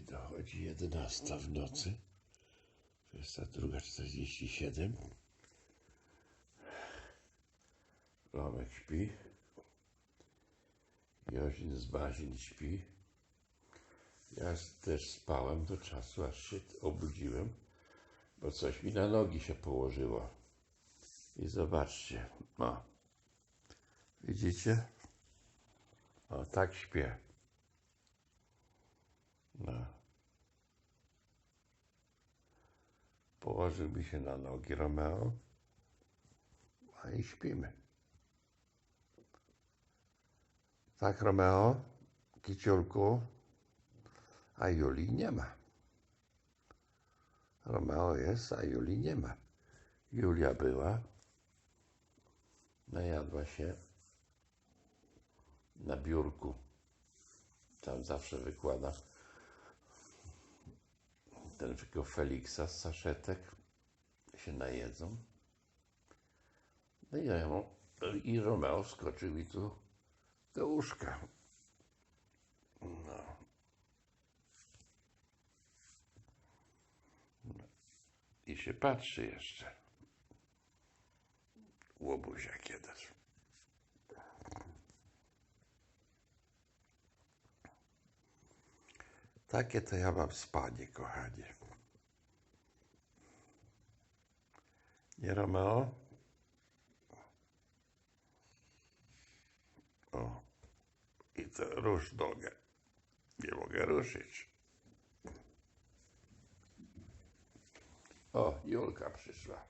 Dochodzi 11 w nocy. 22.47. Romek śpi. Jozin z Bazin śpi. Ja też spałem do czasu, aż się obudziłem, bo coś mi na nogi się położyło. I zobaczcie, o. Widzicie? O, tak śpię. Położył mi się na nogi Romeo, a i śpimy. Tak, Romeo, kiciulku, a Julii nie ma. Romeo jest, a Julii nie ma. Julia była, najadła się na biurku. Tam zawsze wykłada ten tylko Feliksa z saszetek się najedzą. No i, i Romeo wskoczył mi tu do łóżka. No. I się patrzy jeszcze. Łobuziak jeden. Takie to ja mam spanie, kochanie. Nie, Romeo? O, i to rusz nogę. Nie mogę ruszyć. O, Julka przyszła.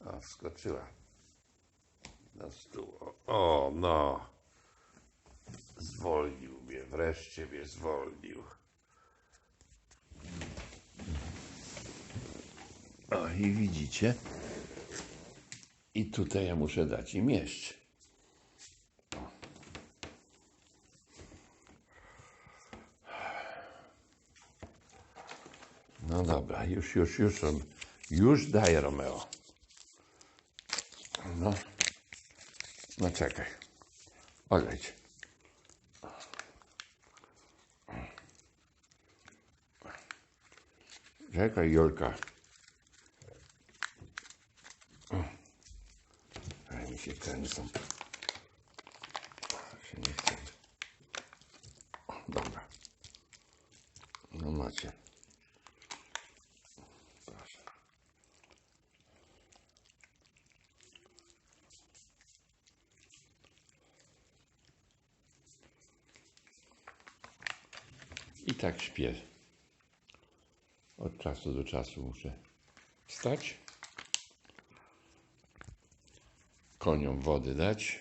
O, wskoczyła na stół. O no. Zwolnił mnie, wreszcie mnie zwolnił. O, i widzicie? I tutaj ja muszę dać im. O. No dobra, już, już, już. Już daję Romeo. No. No czekaj. Odejdź. Czekaj, Julka. Ale mi się kręcą. Się nie chce. O, Dobra. No macie. Proszę. I tak śpię. Od czasu do czasu muszę wstać, koniom wody dać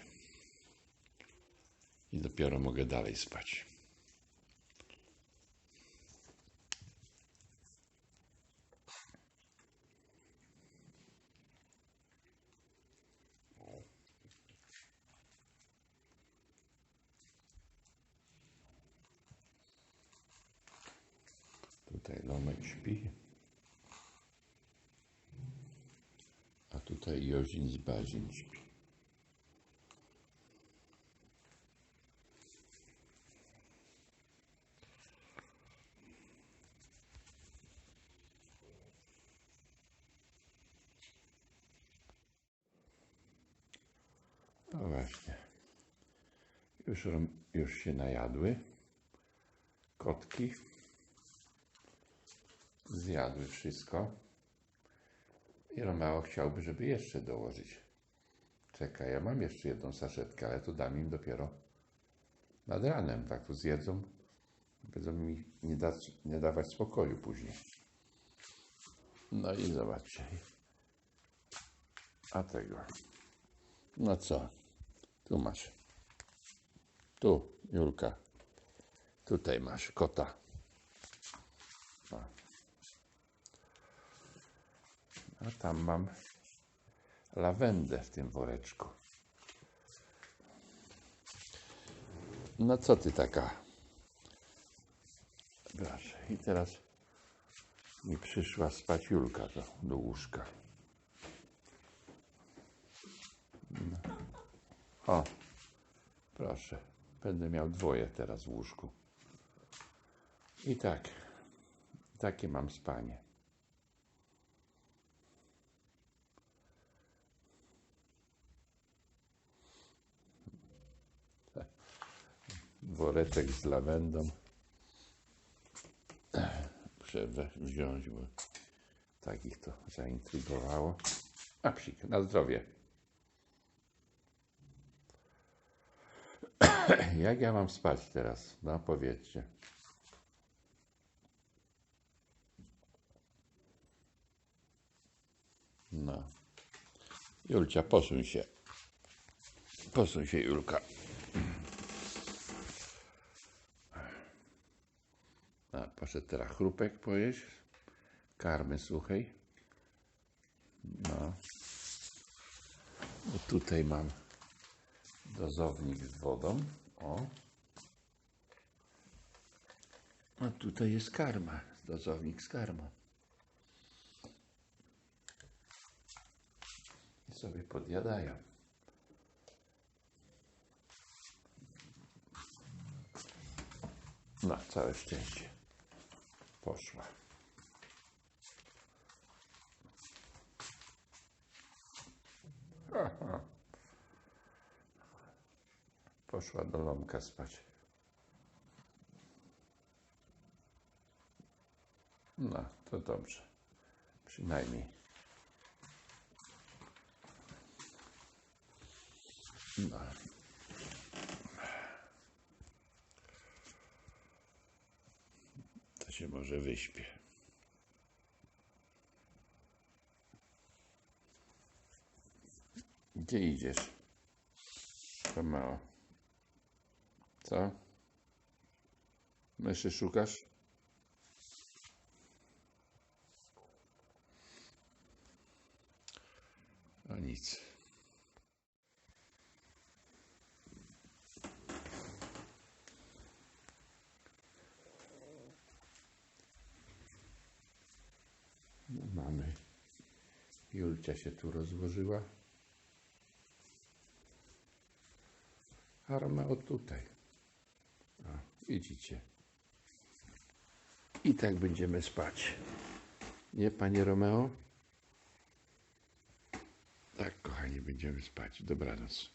i dopiero mogę dalej spać. Tutaj Lomek śpi. A tutaj Jozin z Bazin śpi. No właśnie. Już, już się najadły. Kotki zjadły wszystko. I Romeo chciałby, żeby jeszcze dołożyć. Czekaj, ja mam jeszcze jedną saszetkę, ale to dam im dopiero nad ranem. Tak tu zjedzą. Będą mi nie, dać, nie dawać spokoju później. No i zobaczcie. A tego. No co? Tu masz. Tu, Julka. Tutaj masz kota. A tam mam lawendę w tym woreczku. No co ty taka? Proszę. I teraz mi przyszła spać Julka do, do łóżka. No. O, proszę. Będę miał dwoje teraz w łóżku. I tak, takie mam spanie. Woreczek z lawendą. Muszę wziąć, bo tak ich to zaintrygowało. A psik, na zdrowie. Jak ja mam spać teraz? No powiedzcie. No. Julcia, posuń się. Posuń się, Julka. A, poszedł teraz chrupek pojeść. Karmy suchej. No. Tutaj mam dozownik z wodą. O. A tutaj jest karma. Dozownik z karmą. I sobie podjadają. No, całe szczęście. Poszła. Aha. Poszła do lomka spać. No, to dobrze. Przynajmniej. No. Się może wyśpię. Gdzie idziesz? Romeo. Co? Myszy szukasz? A nic. No, mamy. Julcia się tu rozłożyła. A Romeo tutaj. O, widzicie. I tak będziemy spać. Nie, panie Romeo? Tak, kochani, będziemy spać. Dobranoc.